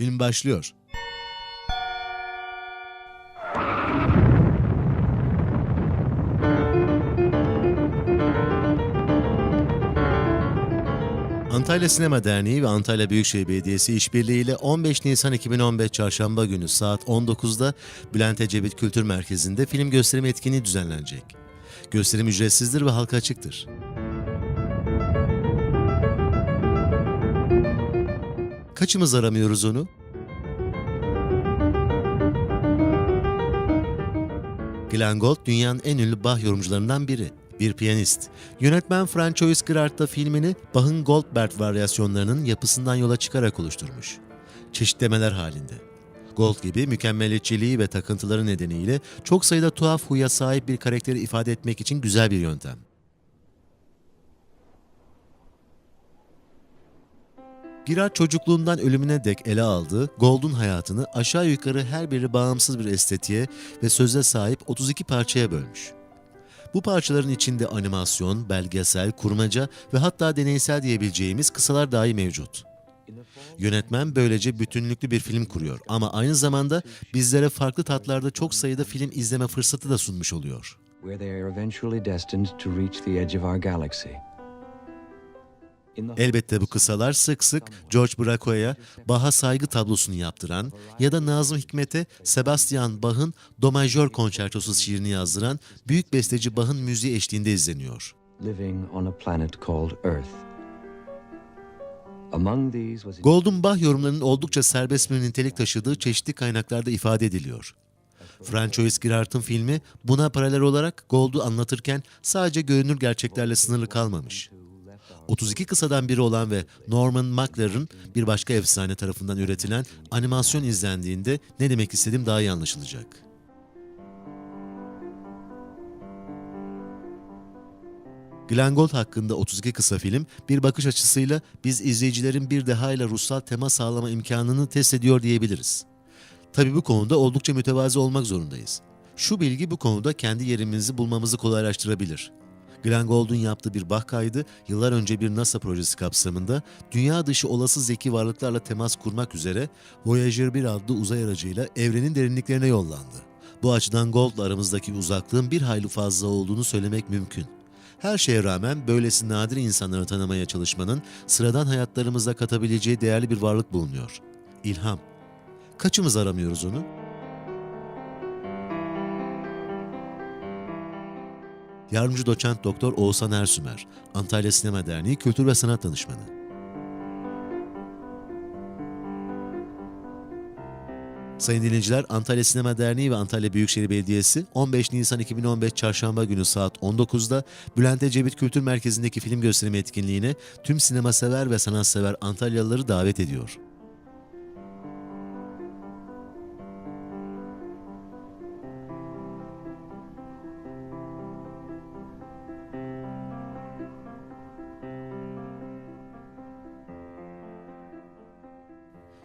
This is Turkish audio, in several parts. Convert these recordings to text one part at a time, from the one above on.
Film başlıyor. Antalya Sinema Derneği ve Antalya Büyükşehir Belediyesi işbirliğiyle 15 Nisan 2015 Çarşamba günü saat 19'da Bülent Ecevit Kültür Merkezi'nde film gösterimi etkinliği düzenlenecek. Gösterim ücretsizdir ve halka açıktır. Kaçımız aramıyoruz onu? Glenn Gould dünyanın en ünlü Bach yorumcularından biri. Bir piyanist. Yönetmen Francois Girard da filmini Bach'ın Goldberg varyasyonlarının yapısından yola çıkarak oluşturmuş. Çeşitlemeler halinde. Gold gibi mükemmeliyetçiliği ve takıntıları nedeniyle çok sayıda tuhaf huya sahip bir karakteri ifade etmek için güzel bir yöntem. Girard çocukluğundan ölümüne dek ele aldığı Gold'un hayatını aşağı yukarı her biri bağımsız bir estetiğe ve söze sahip 32 parçaya bölmüş. Bu parçaların içinde animasyon, belgesel, kurmaca ve hatta deneysel diyebileceğimiz kısalar dahi mevcut. Yönetmen böylece bütünlüklü bir film kuruyor ama aynı zamanda bizlere farklı tatlarda çok sayıda film izleme fırsatı da sunmuş oluyor. where they are eventually destined to reach the edge of our galaxy. Elbette bu kısalar sık sık George Braco'ya Bach'a saygı tablosunu yaptıran ya da Nazım Hikmet'e Sebastian Bach'ın Do Major konçertosu şiirini yazdıran büyük besteci Bach'ın müziği eşliğinde izleniyor. Gold'un Bach yorumlarının oldukça serbest bir nitelik taşıdığı çeşitli kaynaklarda ifade ediliyor. Francois Girard'ın filmi buna paralel olarak Gold'u anlatırken sadece görünür gerçeklerle sınırlı kalmamış. 32 kısadan biri olan ve Norman Machler'ın bir başka efsane tarafından üretilen animasyon izlendiğinde ne demek istediğim daha iyi anlaşılacak. Glenn Gould hakkında 32 kısa film bir bakış açısıyla biz izleyicilerin bir dehayla ruhsal tema sağlama imkanını test ediyor diyebiliriz. Tabii bu konuda oldukça mütevazi olmak zorundayız. Şu bilgi bu konuda kendi yerimizi bulmamızı kolaylaştırabilir. Glenn Gould'un yaptığı bir Bach kaydı yıllar önce bir NASA projesi kapsamında dünya dışı olası zeki varlıklarla temas kurmak üzere Voyager 1 adlı uzay aracıyla evrenin derinliklerine yollandı. Bu açıdan Gould'la aramızdaki uzaklığın bir hayli fazla olduğunu söylemek mümkün. Her şeye rağmen böylesi nadir insanları tanımaya çalışmanın sıradan hayatlarımıza katabileceği değerli bir varlık bulunuyor. İlham. Kaçımız aramıyoruz onu? Yardımcı doçent doktor Oğuzhan Ersümer, Antalya Sinema Derneği Kültür ve Sanat Danışmanı. Sayın dinleyiciler, Antalya Sinema Derneği ve Antalya Büyükşehir Belediyesi 15 Nisan 2015 Çarşamba günü saat 19'da Bülent Ecevit Kültür Merkezi'ndeki film gösterimi etkinliğine tüm sinema sever ve sanatsever Antalyalıları davet ediyor.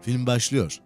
Film başlıyor.